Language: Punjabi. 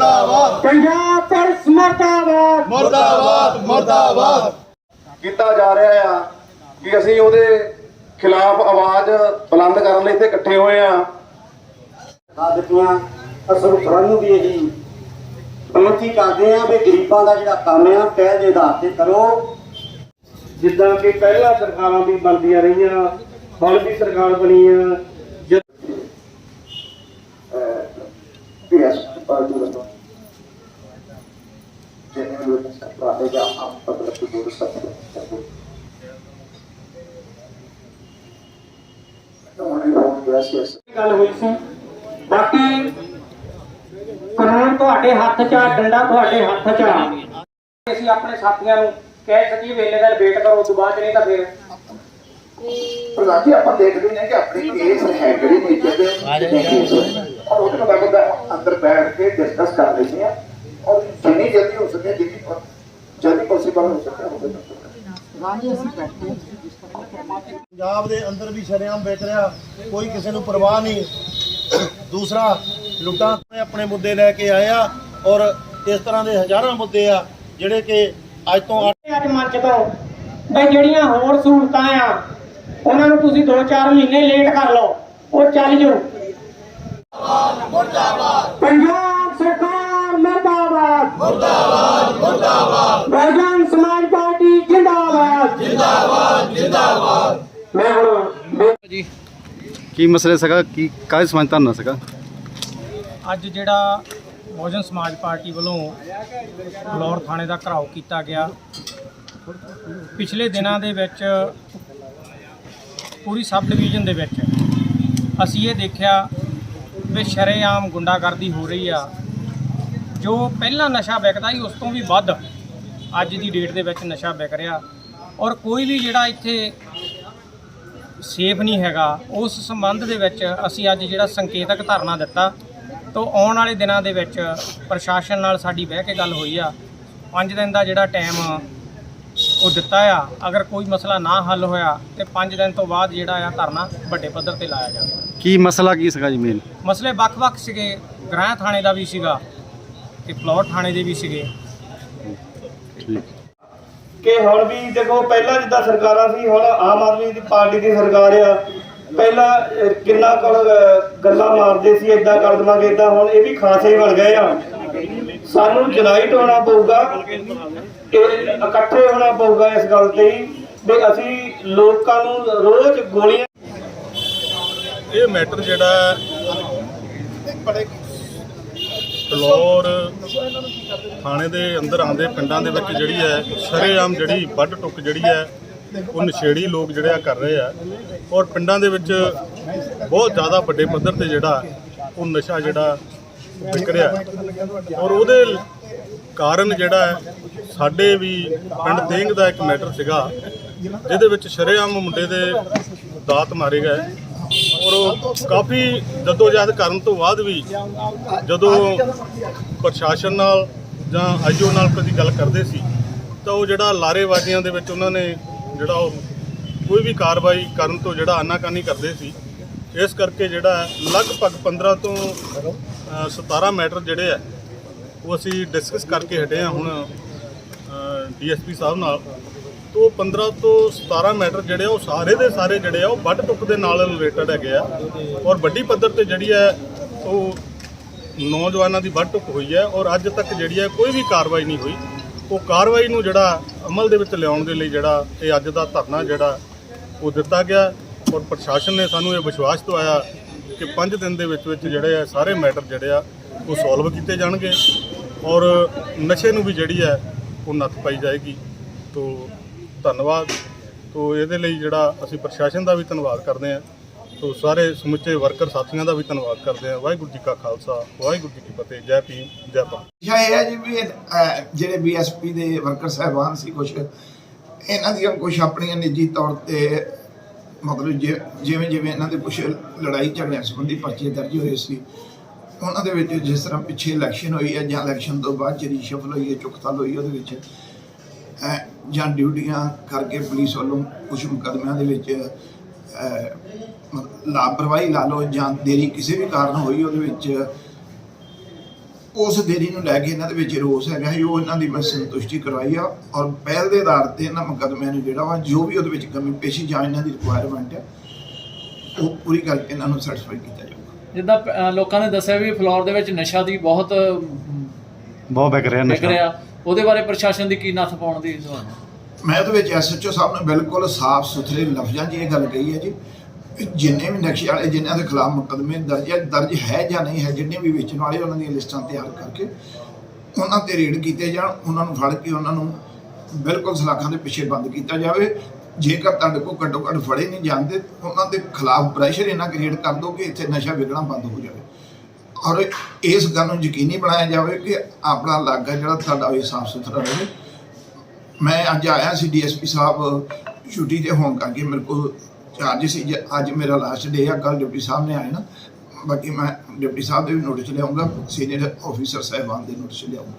ਪੰਜਾਬ ਪੁਲਿਸ ਮਰਦਾਬਾਦ। ਮਰਦਾਬਾਦ ਮਰਦਾਬਾਦ। ਕੀਤਾ ਜਾ ਰਿਹਾ ਆ ਕਿ ਅਸੀਂ ਉਹਦੇ ਖਿਲਾਫ ਆਵਾਜ਼ ਬੁਲੰਦ ਕਰਨ ਲਈ ਇੱਥੇ ਇਕੱਠੇ ਹੋਏ ਆ। ਆ ਦਿੱਤੀਆਂ ਅਸਲ ਤੁਹਾਨੂੰ ਵੀ ਇਹੀ ਬੇਨਤੀ ਕਰਦੇ ਆ ਵੀ ਗਰੀਬਾਂ ਦਾ ਜਿਹੜਾ ਕੰਮ ਆ ਪਹਿਲ ਦੇ ਆਧਾਰ ਤੇ ਕਰੋ। ਜਿੱਦਾਂ ਕਿ ਪਹਿਲਾਂ ਸਰਕਾਰਾਂ ਵੀ ਬਣਦੀਆਂ ਰਹੀਆਂ ਹੁਣ ਵੀ ਸਰਕਾਰ ਬਣੀ ਆ। ਜਦ ਪੀਐਸ ਪਾਰਟੀ ਗੱਲ ਹੋਈ ਸੀ ਬਾਕੀ ਕਾਨੂੰਨ ਤੁਹਾਡੇ ਹੱਥ 'ਚ ਆ ਡੰਡਾ ਤੁਹਾਡੇ ਹੱਥ 'ਚ ਆ ਅਸੀਂ ਆਪਣੇ ਸਾਥੀਆਂ ਨੂੰ ਕਹਿ ਸਕੀਏ ਵੇਲੇ ਦਾ ਵੇਟ ਕਰੋ ਉਸ ਤੋਂ ਬਾਅਦ ਨਹੀਂ ਤਾਂ ਫਿਰ ਪ੍ਰਧਾਨ ਜੀ ਆਪਾਂ ਦੇਖਦੇ ਨੇ ਕਿ ਆਪਣੇ ਕੇਸ ਹੈ ਜਿਹੜੀ ਨੇਚਰ ਦੇ ਔਰ ਉਹਦੇ ਮੁਤਾਬਕ ਅੰਦਰ ਬੈਠ ਕੇ ਡਿਸਕਸ ਕਰ ਲੈਂਦੇ ਆ ਔਰ ਜਿੰਨੀ ਜਲਦੀ ਹੋ ਸਕੇ ਜਿੰਨੀ ਜਲਦੀ ਪੋਸੀਬਲ ਹੋ ਸਕੇ ਉਹਦੇ ਪੰਜਾਬ ਦੇ ਅੰਦਰ ਵੀ ਸ਼ਰੇਆਮ ਵੇਚ ਰਿਹਾ। ਕੋਈ ਕਿਸੇ ਨੂੰ ਪਰਵਾਹ ਨਹੀਂ। ਦੂਸਰਾ ਲੁੱਟਾਂ ਆਪਣੇ ਆਪਣੇ ਮੁੱਦੇ ਲੈ ਕੇ ਆਏ ਆ ਔਰ ਇਸ ਤਰ੍ਹਾਂ ਦੇ ਹਜ਼ਾਰਾਂ ਮੁੱਦੇ ਆ ਜਿਹੜੇ ਕਿ ਅੱਜ ਤੋਂ ਅੱਠ ਅੱਜ ਮੰਚ ਤੋਂ ਬਈ ਜਿਹੜੀਆਂ ਹੋਰ ਸਹੂਲਤਾਂ ਆ ਉਹਨਾਂ ਨੂੰ ਤੁਸੀਂ 2-4 ਮਹੀਨੇ ਲੇਟ ਕਰ ਲਓ। ਉਹ ਚੱਲ ਜੂ। ਪੰਜਾਬ ਸਰਕਾਰ ਮਰਦਾਬਾਦ। ਮਰਦਾਬਾਦ ਮਰਦਾਬਾਦ ਬਹੁਜਨ ਸਮਾਜ ਪਾਰਟੀ ਜਿੰਦਾਬਾਦ ਜਿੰਦਾਬਾਦ ਜਿੰਦਾਬਾਦ ਮੈਂ ਹੁਣ ਕੀ ਮਸਲੇ ਸੀਗਾ? ਕੀ, ਕਾਹਦੇ ਸਮਾਜ ਧਰਨਾ ਸੀਗਾ? ਅੱਜ ਜਿਹੜਾ ਬਹੁਜਨ ਸਮਾਜ ਪਾਰਟੀ ਵੱਲੋਂ ਫਲੋਰ ਥਾਣੇ ਦਾ ਘਰਾਓ ਕੀਤਾ ਗਿਆ, ਪਿਛਲੇ ਦਿਨਾਂ ਦੇ ਵਿੱਚ ਪੂਰੀ ਸਬ ਡਿਵੀਜ਼ਨ ਦੇ ਵਿੱਚ ਅਸੀਂ ਇਹ ਦੇਖਿਆ ਵੀ ਸ਼ਰੇਆਮ ਗੁੰਡਾਗਰਦੀ ਹੋ ਰਹੀ ਆ, ਜੋ ਪਹਿਲਾਂ ਨਸ਼ਾ ਵਿਕਦਾ ਸੀ ਉਸ ਤੋਂ ਵੀ ਵੱਧ ਅੱਜ ਦੀ ਡੇਟ ਦੇ ਵਿੱਚ ਨਸ਼ਾ ਵਿਕ ਰਿਹਾ ਔਰ ਕੋਈ ਵੀ ਜਿਹੜਾ ਇੱਥੇ ਸੇਫ ਨਹੀਂ ਹੈਗਾ ਉਸ ਸੰਬੰਧ ਦੇ ਵਿੱਚ ਅਸੀਂ ਅੱਜ ਜਿਹੜਾ ਸੰਕੇਤਕ ਧਰਨਾ ਦਿੱਤਾ ਤੋਂ ਆਉਣ ਵਾਲੇ ਦਿਨਾਂ ਦੇ ਵਿੱਚ ਪ੍ਰਸ਼ਾਸਨ ਨਾਲ ਸਾਡੀ ਬਹਿ ਕੇ ਗੱਲ ਹੋਈ ਆ। 5 ਦਿਨ ਦਾ ਜਿਹੜਾ ਟਾਈਮ ਉਹ ਦਿੱਤਾ ਆ। ਅਗਰ ਕੋਈ ਮਸਲਾ ਨਾ ਹੱਲ ਹੋਇਆ ਤੇ 5 ਦਿਨ ਤੋਂ ਬਾਅਦ ਜਿਹੜਾ ਆ ਧਰਨਾ ਵੱਡੇ ਪੱਧਰ ਤੇ ਲਾਇਆ ਜਾਵੇ। ਕੀ ਮਸਲਾ ਕੀ ਸੀਗਾ ਜੀ ਮੇਨ ਮਸਲੇ ਵੱਖ-ਵੱਖ ਸੀਗੇ। ਗ੍ਰਹਿ ਥਾਣੇ ਦਾ ਵੀ ਸੀਗਾ ਤੇ ਫਲੋਰ ਥਾਣੇ ਦੇ ਵੀ ਸੀਗੇ। ਠੀਕ। ਕਿ ਹੁਣ ਵੀ ਦੇਖੋ ਪਹਿਲਾਂ ਜਿੱਦਾਂ ਸਰਕਾਰਾਂ ਸੀ ਹੁਣ ਆਮ ਆਦਮੀ ਦੀ ਪਾਰਟੀ ਦੀ ਸਰਕਾਰ ਆ। ਪਹਿਲਾਂ ਕਿੰਨਾ ਕੁ, ਗੱਲਾਂ ਮਾਰਦੇ ਸੀ ਇਦਾਂ ਕਰ ਦੇਵਾਂਗੇ ਇਦਾਂ ਹੁਣ ਇਹ ਵੀ ਖਾਸੇ ਬਣ ਗਏ ਆ। ਸਾਨੂੰ ਜਨਾਈਟ ਹੋਣਾ ਪਊਗਾ ਕਿ ਇਕੱਠੇ ਹੋਣਾ ਪਊਗਾ ਇਸ ਗੱਲ ਤੇ ਵੀ ਅਸੀਂ ਲੋਕਾਂ ਨੂੰ ਰੋਜ਼ ਗੋਲੀਆਂ ਇਹ ਮੈਟਰ ਜਿਹੜਾ ਬੜੇ ਫਲੋਰ ਥਾਣੇ ਦੇ ਅੰਦਰ ਆਉਂਦੇ ਪਿੰਡਾਂ ਦੇ ਵਿੱਚ ਜਿਹੜੀ ਹੈ, ਸ਼ਰੇਆਮ ਜਿਹੜੀ ਵੱਢ ਟੁੱਕ ਜਿਹੜੀ ਹੈ, ਉਹ ਨਸ਼ੇੜੀ ਲੋਕ ਜਿਹੜੇ ਆ ਕਰ ਰਹੇ ਆ। ਔਰ ਪਿੰਡਾਂ ਦੇ ਵਿੱਚ ਬਹੁਤ ਜ਼ਿਆਦਾ ਵੱਡੇ ਪੱਧਰ ਤੇ ਜਿਹੜਾ ਉਹ ਨਸ਼ਾ ਜਿਹੜਾ ਵਿਕ ਰਿਹਾ ਔਰ ਉਹਦੇ ਕਾਰਨ ਜਿਹੜਾ ਸਾਡੇ ਵੀ ਪਿੰਡ ਦੇਂਗ ਦਾ ਇੱਕ ਮੈਟਰ ਸੀਗਾ, ਜਿਹਦੇ ਵਿੱਚ ਸ਼ਰੇਆਮ ਮੁੰਡੇ ਦੇ ਦਾਤ ਮਾਰੇ ਗਏ। ਔਰ ਉਹ ਕਾਫੀ ਜਦੋਜਹਿਦ ਕਰਨ ਤੋਂ ਬਾਅਦ ਵੀ ਜਦੋਂ ਪ੍ਰਸ਼ਾਸਨ ਨਾਲ ਜਾਂ ਆਈਓ ਨਾਲ ਕਦੀ ਗੱਲ ਕਰਦੇ ਸੀ ਤਾਂ ਉਹ ਜਿਹੜਾ ਲਾਰੇਬਾਜ਼ੀਆਂ ਦੇ ਵਿੱਚ ਉਹਨਾਂ ਨੇ ਜਿਹੜਾ ਉਹ ਕੋਈ ਵੀ ਕਾਰਵਾਈ ਕਰਨ ਤੋਂ ਜਿਹੜਾ ਆਨਾਕਾਨੀ ਕਰਦੇ ਸੀ ਇਸ ਕਰਕੇ ਜਿਹੜਾ ਲਗਭਗ 15 ਤੋਂ ਅ, 17 ਮੈਟਰ ਜਿਹੜੇ ਆ ਉਹ ਅਸੀਂ ਡਿਸਕਸ ਕਰਕੇ ਹਟੇ ਆ ਹੁਣ ਡੀਐਸਪੀ ਸਾਹਿਬ ਨਾਲ। ਤੋਂ 15 ਤੋਂ 17 ਮੈਟਰ ਜਿਹੜੇ ਆ, ਉਹ ਸਾਰੇ ਦੇ ਸਾਰੇ ਜਿਹੜੇ ਆ, ਉਹ ਵੱਡ ਟੁੱਕ ਦੇ ਨਾਲ ਰਿਲੇਟਡ ਹੈਗੇ ਆ। ਔਰ ਵੱਡੀ ਪੱਧਰ ਤੇ ਜਿਹੜੀ ਹੈ, ਉਹ ਨੌਜਵਾਨਾਂ ਦੀ ਵੱਡ ਟੁੱਕ ਹੋਈ ਹੈ ਔਰ ਅੱਜ ਤੱਕ ਜਿਹੜੀ ਹੈ, ਕੋਈ ਵੀ ਕਾਰਵਾਈ ਨਹੀਂ ਹੋਈ। ਉਹ ਕਾਰਵਾਈ ਨੂੰ ਜਿਹੜਾ ਅਮਲ ਦੇ ਵਿੱਚ ਲਿਆਉਣ ਦੇ ਲਈ ਜਿਹੜਾ ਇਹ ਅੱਜ ਦਾ ਧਰਨਾ ਜਿਹੜਾ, ਉਹ ਦਿੱਤਾ ਗਿਆ। ਔਰ ਪ੍ਰਸ਼ਾਸਨ ਨੇ ਸਾਨੂੰ ਇਹ ਵਿਸ਼ਵਾਸ ਦਵਾਇਆ ਕਿ 5 ਦਿਨ ਦੇ ਵਿੱਚ ਵਿੱਚ ਜਿਹੜੇ ਆ, ਸਾਰੇ ਮੈਟਰ ਜਿਹੜੇ ਆ, ਉਹ ਸੋਲਵ ਕੀਤੇ ਜਾਣਗੇ। ਔਰ ਨਸ਼ੇ ਨੂੰ ਵੀ ਜਿਹੜੀ ਹੈ, ਉਹ ਨੱਥ ਪਾਈ ਜਾਏਗੀ। ਤੋ ਧੰਨਵਾਦ। ਤੋਂ ਇਹਦੇ ਲਈ ਜਿਹੜਾ ਅਸੀਂ ਪ੍ਰਸ਼ਾਸਨ ਦਾ ਵੀ ਧੰਨਵਾਦ ਕਰਦੇ ਹਾਂ। ਤੋ ਸਾਰੇ ਸਮੁੱਚੇ ਵਰਕਰ ਸਾਥੀਆਂ ਦਾ ਵੀ ਧੰਨਵਾਦ ਕਰਦੇ ਹਾਂ। ਵਾਹਿਗੁਰੂ ਜੀ ਕਾ ਖਾਲਸਾ ਵਾਹਿਗੁਰੂ ਜੀ ਕੀ ਫਤਿਹ। ਜੈ ਭੀਮ ਜੈ ਭਾਰਤ। ਵਿਸ਼ਾ ਇਹ ਹੈ ਜੀ ਵੀ ਇਹ, ਅਹ, ਜਿਹੜੇ ਬੀਐਸਪੀ ਦੇ ਵਰਕਰ ਸਾਹਿਬਾਨ ਸੀ ਕੁਝ ਇਹਨਾਂ ਦੀਆਂ ਕੁਝ ਆਪਣੀਆਂ ਨਿੱਜੀ ਤੌਰ ਤੇ ਮਤਲਬ ਜਿ- ਜਿਵੇਂ ਜਿਵੇਂ ਇਹਨਾਂ ਦੇ ਕੁਝ ਲੜਾਈ ਝਗੜਿਆਂ ਸੰਬੰਧੀ ਪਰਚੇ ਦਰਜ ਹੋਏ ਸੀ ਉਹਨਾਂ ਦੇ ਵਿੱਚ ਜਿਸ ਤਰ੍ਹਾਂ ਪਿੱਛੇ ਇਲੈਕਸ਼ਨ ਹੋਈ ਹੈ ਜਾਂ ਇਲੈਕਸ਼ਨ ਤੋਂ ਬਾਅਦ ਜਿਹੜੀ ਸ਼ਫਲ ਹੋਈ ਹੈ ਚੁਕਤਲ ਹੋਈ ਉਹਦੇ ਵਿੱਚ ਅਹ, ਜਾਂ ਡਿਊਟੀਆਂ ਕਰਕੇ ਪੁਲਿਸ ਵੱਲੋਂ ਕੁਝ ਮੁਕੱਦਮਿਆਂ ਦੇ ਵਿੱਚ ਲਾਪਰਵਾਹੀ ਲਾ ਲਓ ਜਾਂ ਦੇਰੀ ਕਿਸੇ ਵੀ ਕਾਰਨ ਹੋਈ ਉਹਦੇ ਵਿੱਚ ਉਸ ਦੇਰੀ ਨੂੰ ਲੈ ਕੇ ਇਹਨਾਂ ਦੇ ਵਿੱਚ ਰੋਸ ਹੈਗਾ ਸੀ ਉਹ ਇਹਨਾਂ ਦੀ ਮੈਂ ਸੰਤੁਸ਼ਟੀ ਕਰਵਾਈ ਆ ਔਰ ਪਹਿਲ ਦੇ ਆਧਾਰ ਤੇ ਇਹਨਾਂ ਮੁਕੱਦਮਿਆਂ ਨੂੰ ਜਿਹੜਾ ਵਾ ਜੋ ਵੀ ਉਹਦੇ ਵਿੱਚ ਕਮੀ ਪੇਸ਼ੀ ਜਾਂ ਇਹਨਾਂ ਦੀ ਰਿਕੁਆਇਰਮੈਂਟ ਹੈ ਉਹ ਪੂਰੀ ਕਰਕੇ ਇਹਨਾਂ ਨੂੰ ਸੈਟੀਸਫਾਈ ਕੀਤਾ ਜਾਊਗਾ। ਜਿੱਦਾਂ ਲੋਕਾਂ ਨੇ ਦੱਸਿਆ ਵੀ ਫਲੋਰ ਦੇ ਵਿੱਚ ਨਸ਼ਾ ਦੀ ਬਹੁਤ ਬਹੁਤ ਵਿਕ ਰਿਹਾ ਵਿਕ ਨਸ਼ਾ। ਰਿਹਾ। ਉਹਦੇ ਬਾਰੇ ਪ੍ਰਸ਼ਾਸਨ ਦੀ ਕੀ ਨੱਥ ਪਾਉਣ ਦੀ ਤੁਹਾਨੂੰ ਮੈਂ ਉਹਦੇ ਵਿੱਚ ਐਸਐਚਓ ਸਾਹਿਬ ਨੇ ਬਿਲਕੁਲ ਸਾਫ਼ ਸੁਥਰੇ ਲਫ਼ਜ਼ਾਂ 'ਚ ਇਹ ਗੱਲ ਕਹੀ ਹੈ ਜੀ ਜਿੰਨੇ ਵੀ ਨਕਸ਼ੇ ਵਾਲੇ ਜਿਨ੍ਹਾਂ ਦੇ ਖਿਲਾਫ ਮੁਕੱਦਮੇ ਦਰਜ ਦਰਜ ਹੈ ਜਾਂ ਨਹੀਂ ਹੈ, ਜਿੰਨੇ ਵੀ ਵੇਚਣ ਵਾਲੇ ਉਹਨਾਂ ਦੀਆਂ ਲਿਸਟਾਂ ਤਿਆਰ ਕਰਕੇ ਉਹਨਾਂ ਤੇ ਰੇਡ ਕੀਤੇ ਜਾਣ, ਉਹਨਾਂ ਨੂੰ ਫੜ ਕੇ ਉਹਨਾਂ ਨੂੰ ਬਿਲਕੁਲ ਸਲਾਖਾਂ ਦੇ ਪਿੱਛੇ ਬੰਦ ਕੀਤਾ ਜਾਵੇ। ਜੇਕਰ ਤੁਹਾਡੇ ਕੋਲ ਘੱਟੋ ਘੱਟ ਫੜੇ ਨਹੀਂ ਜਾਂਦੇ, ਉਹਨਾਂ ਦੇ ਖਿਲਾਫ ਪ੍ਰੈਸ਼ਰ ਇਹਨਾਂ ਕ੍ਰੀਏਟ ਕਰ ਦਿਓ ਕਿ ਇੱਥੇ ਨਸ਼ਾ ਵਿਕਣਾ ਬੰਦ ਹੋ ਜਾਵੇ। ਔਰ ਇਸ ਗੱਲ ਨੂੰ ਯਕੀਨੀ ਬਣਾਇਆ ਜਾਵੇ ਕਿ ਆਪਣਾ ਲਾਗਾ ਜਿਹੜਾ ਤੁਹਾਡਾ ਵੀ ਸਾਫ਼ ਸੁਥਰਾ ਰਹੇ। ਮੈਂ ਅੱਜ ਆਇਆ ਸੀ ਡੀਐਸਪੀ ਸਾਹਿਬ ਛੁੱਟੀ ਤੇ ਹੋਣ ਕਰਕੇ ਮੇਰੇ ਕੋਲ ਚਾਰਜ ਸੀ। ਜ- ਅੱਜ ਮੇਰਾ ਲਾਸਟ ਡੇ ਆ ਕੱਲ ਡਿਪਟੀ ਸਾਹਿਬ ਨੇ ਆਏ ਨਾ। ਬਾਕੀ ਮੈਂ ਡਿਪਟੀ ਸਾਹਿਬ ਦੇ ਵੀ ਨੋਟਿਸ ਲਿਆਉਂਗਾ ਸੀਨੀਅਰ ਆਫੀਸਰ ਸਾਹਿਬਾਨ ਦੇ ਨੋਟਿਸ ਲਿਆਉਂਗਾ।